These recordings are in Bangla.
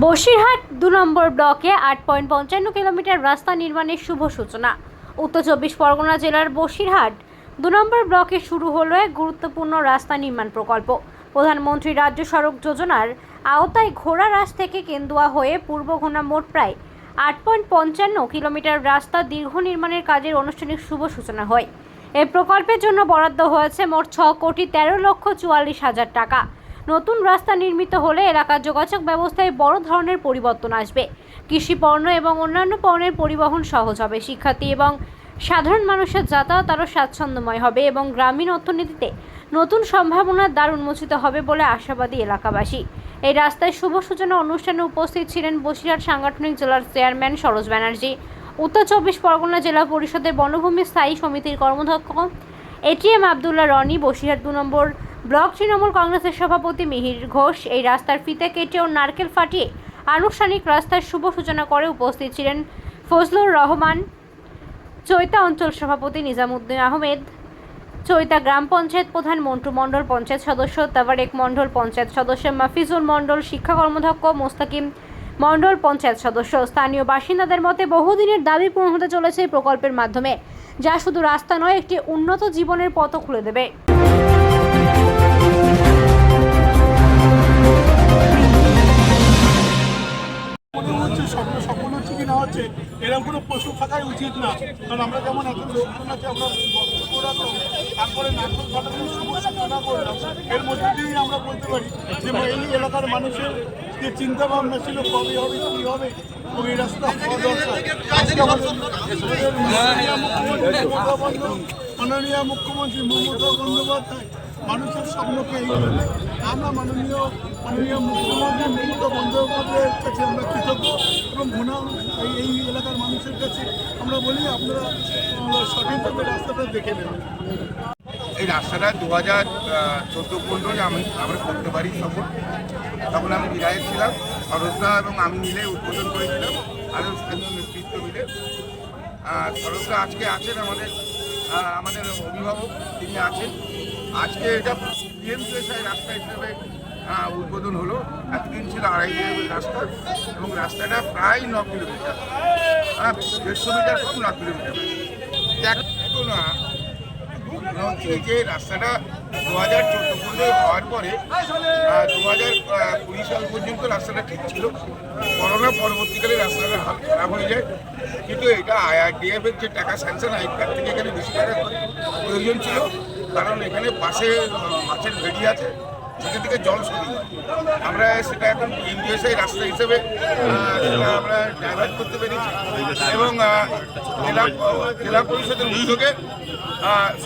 বসিরহাট দু নম্বর ব্লকে আট পয়েন্ট পঞ্চান্ন কিলোমিটার রাস্তা নির্মাণের শুভ সূচনা। উত্তর চব্বিশ পরগনা জেলার বসিরহাট দু নম্বর ব্লকে শুরু হলো এক গুরুত্বপূর্ণ রাস্তা নির্মাণ প্রকল্প। প্রধানমন্ত্রী রাজ্য সড়ক যোজনার আওতায় ঘোড়া রাস থেকে কেন্দুয়া হয়ে পূর্ব ঘোনা মোট প্রায় আট পয়েন্ট পঞ্চান্ন কিলোমিটার রাস্তা দীর্ঘ নির্মাণের কাজের আনুষ্ঠানিক শুভ সূচনা হয়। এই প্রকল্পের জন্য বরাদ্দ হয়েছে মোট ছ কোটি তেরো লক্ষ চুয়াল্লিশ হাজার টাকা। নতুন রাস্তা নির্মিত হলে এলাকার যোগাযোগ ব্যবস্থায় বড় ধরনের পরিবর্তন আসবে। কৃষি পণ্য এবং অন্যান্য পণ্যের পরিবহন সহজ হবে। শিক্ষার্থী এবং সাধারণ মানুষের যাতায়াত আরও স্বাচ্ছন্দ্যময় হবে এবং গ্রামীণ অর্থনীতিতে নতুন সম্ভাবনার দ্বার উন্মোচিত হবে বলে আশাবাদী এলাকাবাসী। এই রাস্তায় শুভ সূচনা অনুষ্ঠানে উপস্থিত ছিলেন বসিরহাট সাংগঠনিক জেলার চেয়ারম্যান সরোজ ব্যানার্জি, উত্তর চব্বিশ পরগনা জেলা পরিষদের বনভূমি স্থায়ী সমিতির কর্মধ্যক্ষ এটিএম আবদুল্লাহ রনি, বসিরহাট দু নম্বর ব্লক তৃণমূল কংগ্রেসের সভাপতি মিহির ঘোষ এই রাস্তার ফিতে কেটে ও নারকেল ফাটিয়ে আনুষ্ঠানিক রাস্তার শুভ সূচনা করে উপস্থিত ছিলেন ফজলুর রহমান, চৈতা অঞ্চল সভাপতি নিজামুদ্দিন আহমেদ, চৈতা গ্রাম পঞ্চায়েত প্রধান মন্টু মণ্ডল পঞ্চায়েত সদস্য, তাবারেক মণ্ডল পঞ্চায়েত সদস্য, মাফিজুল মণ্ডল শিক্ষা কর্মধ্যক্ষ, মোস্তাকিম মণ্ডল পঞ্চায়েত সদস্য। স্থানীয় বাসিন্দাদের মতে বহুদিনের দাবি পূরণ হতে চলেছে এই প্রকল্পের মাধ্যমে, যা শুধু রাস্তা নয়, একটি উন্নত জীবনের পথ খুলে দেবে। কোনো উচিত না। কারণ আমরা যেমন তারপরে এর মধ্যে আমরা বলতে পারি যে এই এলাকার মানুষের যে চিন্তা ভাবনা ছিল, কবে হবে হবে রাস্তা হওয়া দরকার। মুখ্যমন্ত্রী মমতা বন্দ্যোপাধ্যায় মানুষের স্বপ্নকে আমরা মাননীয় মাননীয় মুখ্যমন্ত্রী মমতা বন্দ্যোপাধ্যায়ের কাছে আমরা কৃতজ্ঞ এবং ঘোনা এই এই এলাকার মানুষের কাছে। আমরা বলি, আপনারা সঠিকভাবে রাস্তাটা দেখে নেবেন। এই রাস্তাটা দু হাজার চোদ্দ পনেরোয় আমি, আমরা করতে পারি সফল তখন আমি বিধায়ক ছিলাম সরস্তা এবং আমি মিলে উদ্বোধন করেছিলাম, আরও স্থানীয় নেতৃত্ব মিলে। আর সরস্তা আজকে আছেন আমাদের আমাদের অভিভাবক, তিনি আছেন। আজকে এটা পিএমসিএসআই রাস্তা হিসেবে উদ্বোধন হলো। এতদিন ছিল আড়াই কিলোমিটার রাস্তা এবং রাস্তাটা প্রায় ন কিলোমিটার। হ্যাঁ দেড়শো মিটার কম, ন কিলোমিটার। দেখো না যে রাস্তাটা দু হাজার চোদ্দ পনেরো হওয়ার পরে দু হাজার কুড়ি সাল পর্যন্ত রাস্তাটা ঠিক ছিল। করোনা পরবর্তীকালে রাস্তাটা হাল খারাপ হয়ে যায়। কিন্তু এটা আইআরডিএফ এর যে টাকা স্যাংশন তার থেকে এখানে বেশি টাকা প্রয়োজন ছিল। কারণ এখানে পাশে মাছের ভেড়ি আছে, সেখান থেকে জল সরিয়ে আমরা সেটা এখন এনজিওসআই রাস্তা হিসেবে আমরা ডাইভার্ট করতে পেরেছি। এবং জেলা জেলা পরিষদের উদ্যোগে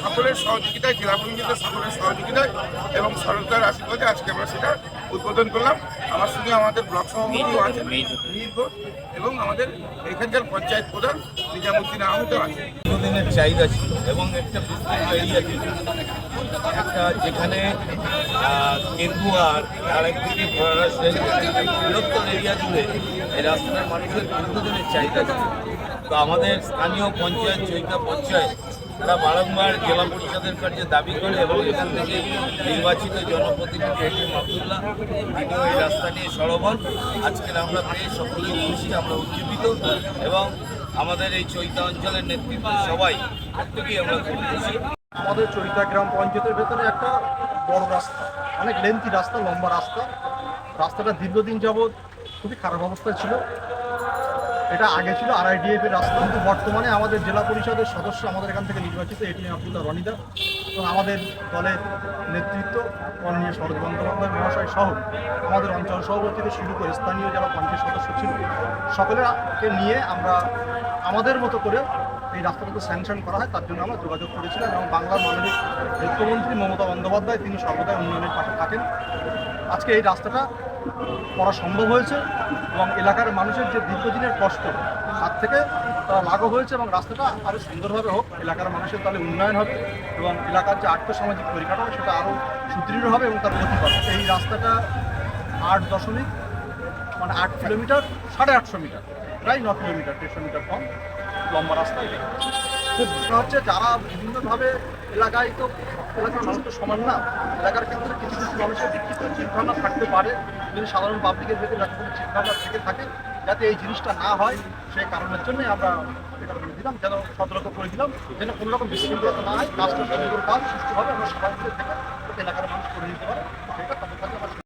সকলের সহযোগিতায়, জেলা পরিষদের সকলের সহযোগিতায় এবং সরকার আশীর্বাদে আজকে আমরা সেটা উদ্বোধন করলাম। আমার সঙ্গে আমাদের ব্লক সভাপতিও আছে এবং আমাদের এখানকার পঞ্চায়েত প্রধান নিজামুদ্দিন আহমেদও আছে দীর্ঘদিনের চাহিদা ছিল এবং একটা বিস্তৃত এরিয়া ছিল। একটা যেখানে কেন্দুয়ার আরেক দিকে ঘোড়ারা বৃহত্তর এরিয়া জুড়ে এই রাস্তার মানুষের দীর্ঘদিনের চাহিদা ছিল। তো আমাদের স্থানীয় পঞ্চায়েত চৈতা পঞ্চায়েত তারা বারংবার জেলা পরিষদের কাছে দাবি করে এবং এখান থেকে নির্বাচিত জনপ্রতিনিধি এটিএম আবদুল্লাহ। তিনিও এই রাস্তা নিয়ে সরবর আজকের আমরা পেয়ে সকলেই খুশি, আমরা উজ্জীবিত। এবং আমাদের এই চৈতা অঞ্চলের নেতৃত্ব সবাই প্রত্যেকেই আমরা খুব খুশি। আমাদের চরিতা গ্রাম পঞ্চায়েতের ভেতরে একটা বড় রাস্তা, অনেক লেন্থি রাস্তা, লম্বা রাস্তা। রাস্তাটা দীর্ঘদিন যাবৎ খুবই খারাপ অবস্থায় ছিল। এটা আগে ছিল আর আই আরআইডিএফ এর রাস্তা। কিন্তু বর্তমানে আমাদের জেলা পরিষদের সদস্য আমাদের এখান থেকে নির্বাচিত এটিএম আব্দুল্লাহ রনিদা এবং আমাদের দলের নেতৃত্ব মাননীয় শরৎ বন্দ্যোপাধ্যায় মহাশয় সহ আমাদের অঞ্চল থেকে শুরু করে স্থানীয় যারা পঞ্চায়েত সদস্য ছিল, সকলেরকে নিয়ে আমরা আমাদের মতো করে এই রাস্তাটাকে স্যাংশন করা হয়। তার জন্য আমরা যোগাযোগ করেছিলাম এবং বাংলার মাননীয় মুখ্যমন্ত্রী মমতা বন্দ্যোপাধ্যায় তিনি সর্বদাই উন্নয়নের পাশে থাকেন। আজকে এই রাস্তাটা করা সম্ভব হয়েছে এবং এলাকার মানুষের যে দীর্ঘদিনের কষ্ট, তার থেকে তারা লাঘব হয়েছে এবং রাস্তাটা আরও সুন্দরভাবে হোক, এলাকার মানুষের তাহলে উন্নয়ন হবে এবং এলাকার যে আর্থসামাজিক পরিকাঠামো, সেটা আরও সুদৃঢ় হবে এবং তার গতি পাবে এই রাস্তাটা আট দশমিক মানে আট কিলোমিটার, সাড়ে আটশো মিটার, প্রায় ন কিলোমিটার, দেড়শো মিটার কম, লম্বা রাস্তা এটা হচ্ছে যারা বিভিন্নভাবে এলাকায় তো এলাকার মানুষ তো সমান না। এলাকার ক্ষেত্রে কিছু কিছু মানুষের বিক্ষিপ্ত চিন্তাভাবনা থাকতে পারে। যদি সাধারণ পাবলিকের ভেতরে যাতে কোনো চিন্তাভাবনা থেকে থাকে যাতে এই জিনিসটা না হয় সেই কারণের জন্য আমরা এটা করে দিলাম, যেন সতর্ক করে দিলাম, যেন কোনো রকম বিশৃঙ্খলতা না হয়, কাজটা সুন্দর কাজ সুস্থভাবে আমরা সবাই থেকে এলাকার মানুষ করে দিতে পারে, সেটা